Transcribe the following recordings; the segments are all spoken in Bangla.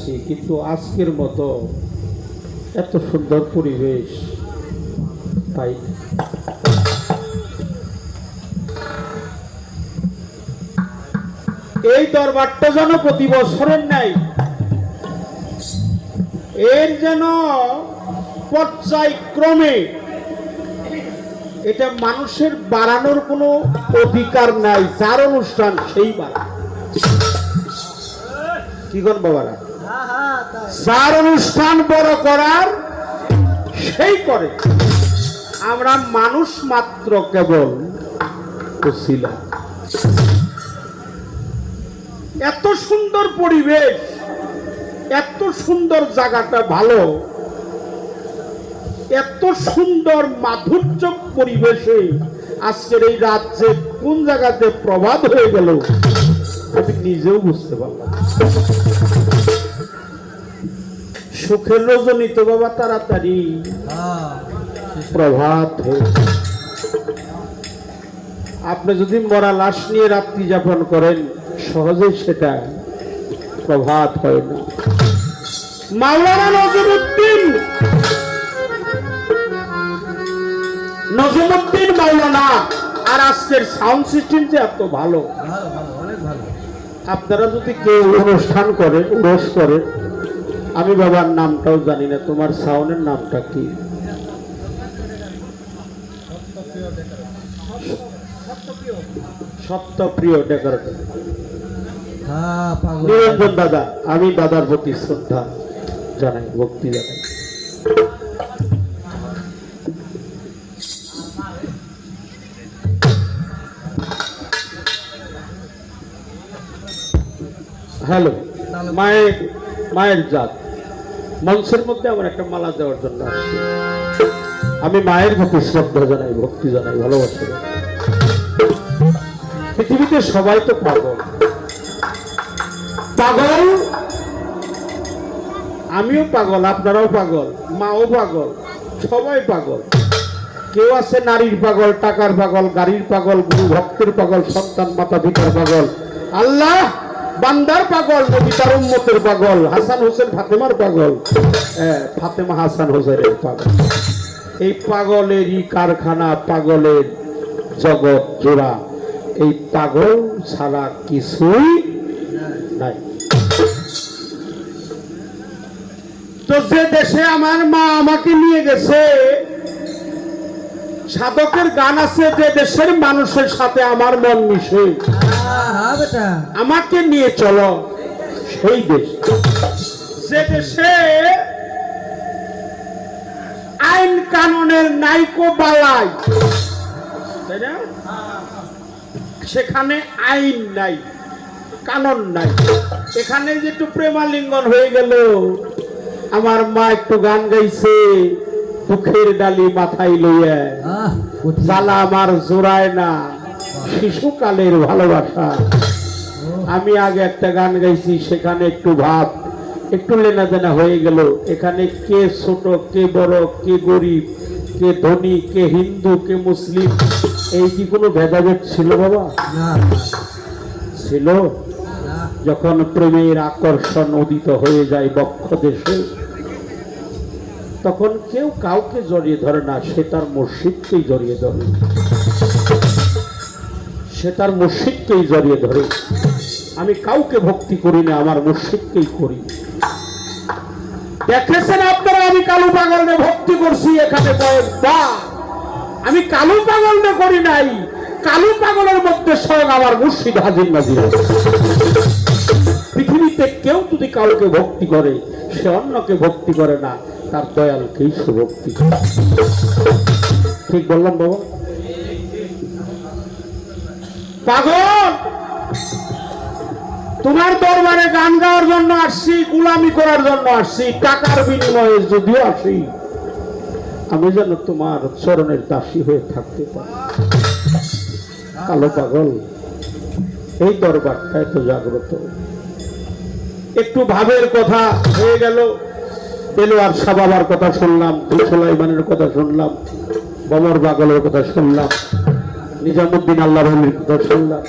আসছি কিন্তু আজকের মতো এত সুন্দর পরিবেশ পাই এই দরবারটা যেন প্রতি বছরের নাই এর যেন পর্যায়ক্রমে এটা মানুষের বাড়ানোর কোনো অধিকার নাই, যার অনুষ্ঠান সেই বাড়া কি কর বাবারা? যার অনুষ্ঠান বড় করার, সেই করে। আমরা মানুষ মাত্র কেবল ছিলাম এত সুন্দর পরিবেশ, এত সুন্দর জায়গাটা ভালো, এত সুন্দর মাধুর্য পরিবেশে আজকের এই রাজ্যে কোন জায়গাতে প্রভাব হয়ে গেল, আমি নিজেও বুঝতে পারলাম সুখের রজনী তো বাবা তাড়াতাড়ি প্রভাত আপনি যদি মরা লাশ নিয়ে রাত্রি যাপন করেন সহজেই সেটা প্রভাত হয় না। মাওলানা নজরুদ্দিন! নজরুদ্দিন মাওলানা আর আজকের সাউন্ড সিস্টেম যে এত ভালো। আপনারা যদি কেউ অনুষ্ঠান করেন উরস করেন আমি বাবার নামটাও জানি না, তোমার সাউনের নামটা কি? নিরঞ্জন দাদা, আমি দাদার প্রতি শ্রদ্ধা জানাই, ভক্তি জানাই। হ্যালো, মায়ের মায়ের জাত। মঞ্চের মধ্যে আমার একটা মালা দেওয়ার জন্য আসছি। আমি মায়ের প্রতি শ্রদ্ধা জানাই, ভক্তি জানাই, ভালোবাসা। পৃথিবীতে সবাই তো পাগল। পাগল? আমিও পাগল, আপনারাও পাগল, মাও পাগল, সবাই পাগল। কেউ আছে নারীর পাগল, টাকার পাগল, গাড়ির পাগল, গুরু ভক্তের পাগল, সন্তান মাতা পিতার পাগল। আল্লাহ! বান্দার পাগল নবী তার উম্মতের পাগল, হাসান হোসেন ফাতেমার পাগল। ফাতেমা হাসান হোসেনের পাগল। এই পাগলেরই কারখানা, পাগলের জগৎ জোড়া। এই পাগল ছাড়া কিছুই নাই। তো যে দেশে আমার মা আমাকে নিয়ে গেছে, সাধকের গান আছে, যে দেশের মানুষের সাথে আমার মন মিশে। আমাকে নিয়ে চলো। সেই দেশ। যে দেশে আইন কানুনের নাইকো বালাই তাই না? সেখানে আইন নাই কানুন নাই। এখানে যে একটু প্রেমালিঙ্গন হয়ে গেল আমার মা একটু গান গাইছে দুঃখের ডালি মাথায় লইয়া। জ্বালা আমার জোড়ায় না। শিশুকালের ভালোবাসা। আমি আগে একটা গান গাইছি সেখানে একটু ভাব একটু লেনা দেনা হয়ে গেল। এখানে কে ছোট কে বড় কে গরিব কে ধনী কে হিন্দু কে মুসলিম এই কি কোনো ভেদাভেদ ছিল বাবা? ছিল? যখন প্রেমের আকর্ষণ উদিত হয়ে যায় বক্ষ দেশে তখন কেউ কাউকে জড়িয়ে ধরে না সে তার মসজিদকেই জড়িয়ে ধরে। সে তার মসজিদকেই জড়িয়ে ধরে। আমি কাউকে ভক্তি করি না, আমার মসজিদকেই করি। দেখেছেন আপনারা, আমি কালু পাগলকে ভক্তি করছি এখানে আমি কালু পাগলকে করি নাই, কালু পাগলের মধ্যে স্বয়ং আমার মুর্শিদ হাজির নাজির পৃথিবীতে কেউ যদি কাউকে ভক্তি করে, সে অন্যকে ভক্তি করে না, তার দয়ালকেই সে ভক্তি করে। ঠিক বললাম বাবা? পাগল! তোমার দরবারে গান গাওয়ার জন্য আসছি, গুলামি করার জন্য আসছি, টাকার বিনিময়ে যদিও আসি, আমি যেন তোমার চরণের দাসী হয়ে থাকতে পারি। কালো পাগল, এই দরবারটা এত জাগ্রত। একটু ভাবের কথা হয়ে গেল দেলোয়ার সাবাবার কথা শুনলাম সুলাইমানের কথা শুনলাম, বমর পাগলের কথা শুনলাম। নিজামুদ্দিন আল্লাহ রহমির কথা শুনলাম।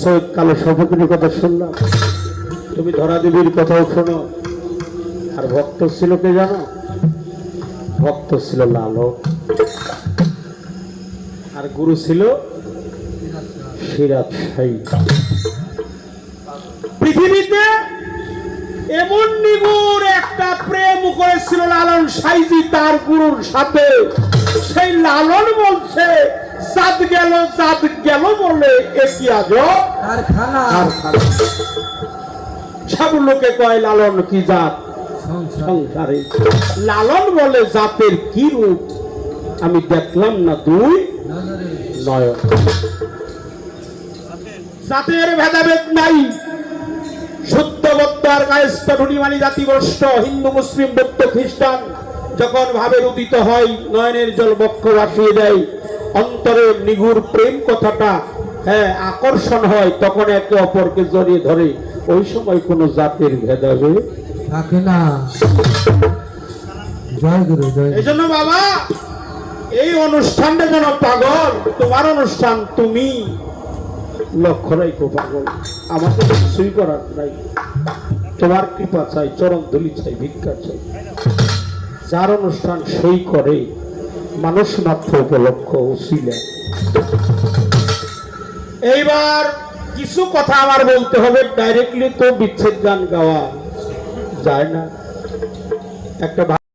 সৈয়দ কালো সভাপতির কথা শুনলাম। তুমি ধরা দেবীর কথাও শোনো। আর ভক্ত ছিল কে জানো? ভক্ত ছিল লালক। আর গুরু ছিল সিরাজ পৃথিবীতে এমন নিগুর একটা প্রেম করেছিল লালন সাইজি তার গুরুর সাথে। সেই লালন বলছে জাত গেল জাত গেল বলে একই আজ। সব লোকে কয় লালন কি জাত? সংসারে। লালন বলে জাতের কি রূপ? আমি দেখলাম না দুই নয়ন। জাতের ভেদাভেদ নাই। বৌদ্ধ আর কায়স্থ ঢুনিমানি জাতিগোষ্ঠ হিন্দু মুসলিম বৌদ্ধ খ্রিস্টান যখন ভাবে উদিত হয় নয়নের জল বক্ষ ভাসিয়ে দেয়। অন্তরের নিগুর প্রেম কথাটা হ্যাঁ আকর্ষণ হয় তখন একে অপরকে জড়িয়ে ধরে। ওই সময় কোনো জাতের ভেদাভেদ থাকে না। জয় গুরু জয় বাবা এই অনুষ্ঠানটা যেন পাগল তোমার অনুষ্ঠান তুমি। লক্ষ্য রাখো পাগল আমাকে কিছুই করার নাই। তোমার কৃপা চাই চরণ ধুলি চাই ভিক্ষা চাই। যার অনুষ্ঠান সই করে। মানুষ মাত্র উপলক্ষ উচিলে এইবার কিছু কথা আমার বলতে হবে ডাইরেক্টলি তো বিচ্ছেদ গান গাওয়া যায় না। একটা